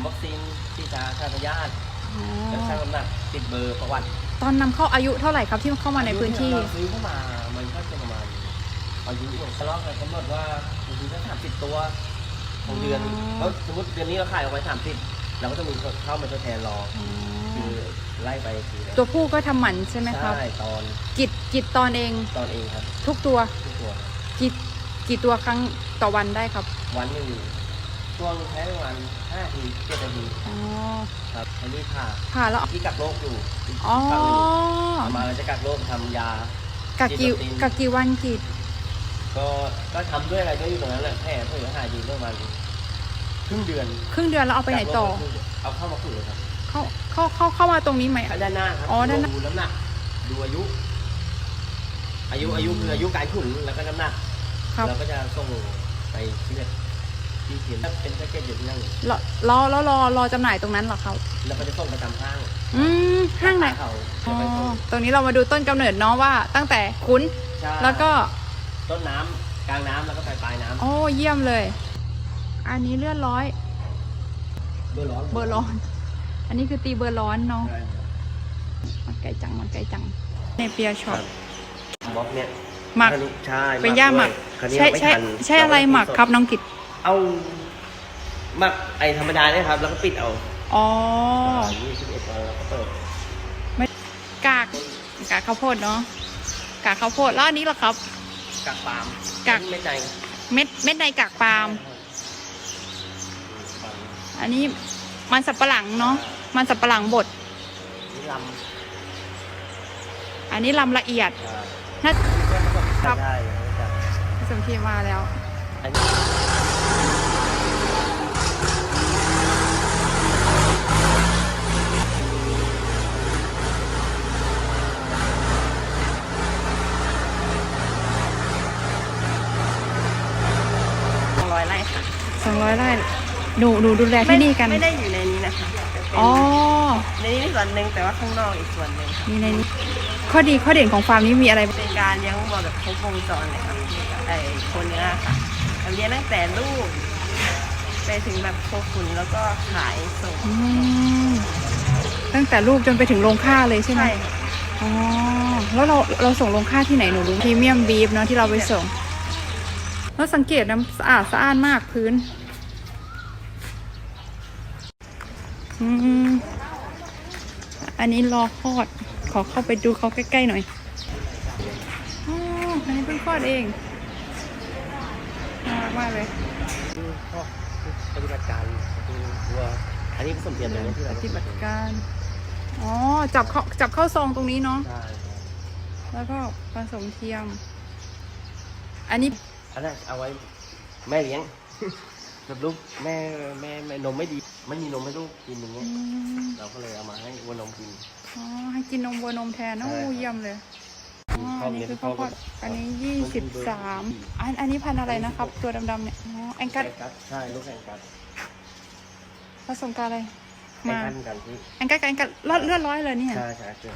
ำวัคซีนที่จะฆ่าพยาธิอ๋แล้วอชั่งน้ำหนักติดเบอร์ประวัติตอนนำเข้าอายุเท่าไหร่ครับที่เข้ามาในพื้นที่ เราซื้อเข้ามา มันก็จะประมาณอายุเนี่ยทะเลาะกันกำหนดว่าบางทีก็สามสิบตัวของเดือนอ๋อ เพราะสมมติเดือนนี้เราขายออกไปสามสิบเราก็จะมีคนเข้ามาทดแทนรออ๋อคือไล่ไปคือตัวผู้ก็ทำหมันใช่ไหมครับ ใช่ตอนกิดกิดตอนเองตอนเองครับทุกตัวทุกตัวครับกิดกี่ตัวครั้งต่อวันได้ครับ วันหนึ่ง ช่วงใช้ประมาณห้าทีเจ็ดนาทีอ๋อครับอันนี้ผ่าผ่าแล้วที่กักโรคอยู่อีกอ๋อฝั่งหนึ่งเอามาเราจะกักโรคทำยา กักกี่ฉีดวัคซีนกักกี่วันกี่ก็ก็ทำด้วยอะไรก็อยู่ตรงนั้นแหละแผลเพื่อหายดีประมาณครึ่งเดือนครึ่งเดือนแล้วเอาไปไหนต่อกักโรคก็คือเอาเข้ามาขุดเลยครับเข้าเข้าเข้าเข้ามาตรงนี้ไหมเข้าด้านหน้าครับอ๋อด้านหน้า ดูน้ำหนักดูอายุ อายุอายุคืออายุการขุนแล้วก็น้ำหนักครับ เราก็จะส่งไปเชือด ที่เขียนเป็นแพ็กเกจอยู่ที่นั่นรอรอแล้วรอรอจำหน่ายตรงนั้นเหรอครับแล้วก็จะส่งไปตามห้างอืมห้างไหนเขาอ๋จะอไปส่งตรงนี้เรามาดูต้นกำเนิดเนาะว่าตั้งแต่คุ้น ใช่แล้วก็ต้นน้ำกลางน้ำแล้วก็ปลายปลายน้ำโอ้เยี่ยมเลย อันนี้เลื่อนร้อยเบอร์ร้อนเบอร์ร้อน อันนี้คือตีเบอร์ร้อนเนาะใช่มันไกลจังมันไกลจังในเปียช็อป บล็อกเนี่ยหมักคันนี้ใช่เป็นย่าหมักคันนี้ใช่ไม่ใช่ทันใช่อะไรหมักครับน้องกิต เอาหมักไอธรรมดาเนี่ยครับ แล้วก็ปิดเอาอ๋อ ยี่สิบเอ็ดวันแล้วก็เปิดกาก กากข้าวโพดเนาะ กากข้าวโพดแล้วอันนี้ล่ะครับกักปาล์มกักไม่ใจเม็ด เม็ดในกากปาล์ม อันนี้มันสับปะหลังเนาะ มันสับปะหลังบด นี่ลอันนี้ลำละเอียดำน่า ครับ ใช่ใช่ผสมทีมาแล้ว อันนี้ สองร้อยไร่ค่ะ สอง ร้อยไร่หนูหนูดูแลที่นี่กันไม่ได้อยู่ในนี้นะคะจะเป็นอ๋อในนี้ส่วนหนึ่งแต่ว่าข้างนอกอีกส่วนหนึ่งค่ะมีในนี้ข้อดีข้อเด่นของฟาร์มนี้มีอะไรบ้างเป็นการเลี้ยงวัวแบบครบวงจรเลยค่ะไอ้คนเนื้อค่ะเราเลี้ยงตั้งแต่ลูกไปถึงแบบโคขุนแล้วก็ขายส่งอืมตั้งแต่ลูกจนไปถึงโรงฆ่าเลยใช่ไหมใช่ค่ะอ๋อแล้วเราเราส่งโรงฆ่าที่ไหนหนูรู้พรีเมียมบีฟเนาะที่เราไปส่ง แล้วสังเกตนะสะอาดสะอ้านมากพื้น อืมอันนี้รอคลอด ขอเข้าไปดูเขาใกล้ๆหน่อยอ๋ออันนี้เพิ่งคลอดเองน่ารักมากเลยคือข้อปฏิบัติการคือวัวอันนี้ผสมเทียมเลยนะที่เราปฏิบัติการ อ๋อ จับเข้าจับเข้าซองตรงนี้เนาะใช่แล้วก็ผสมเทียม อันนี้ อันนั้นเอาไว้แม่เลี้ยงแบบลูกแม่แม่แม่นมไม่ดี ไม่มีนมให้ลูกกินอย่างเงี้อืยมเราก็เลยเอามาให้วัวนมกิน อ๋อ ให้กินนมวัวนมแทนโอ้ใช่ครับเยี่ยมเลยอ๋อข้อัอนนี้เลี้ยงคือข้าวโพดข้าวโพดอันนี้ยี่สิบสามอันอันนี้พันธุ์อะไรนะครับ ตัวดำๆเนี่ยอ๋อแองกัดแข่งกัดใช่ลูกแข่งกัดผสมกับอะไรแข่งมากันกันที่แองกัดกับแองกัดเลือดเลือดร้อยเลยเนี่ย ใช่ใช่ใช่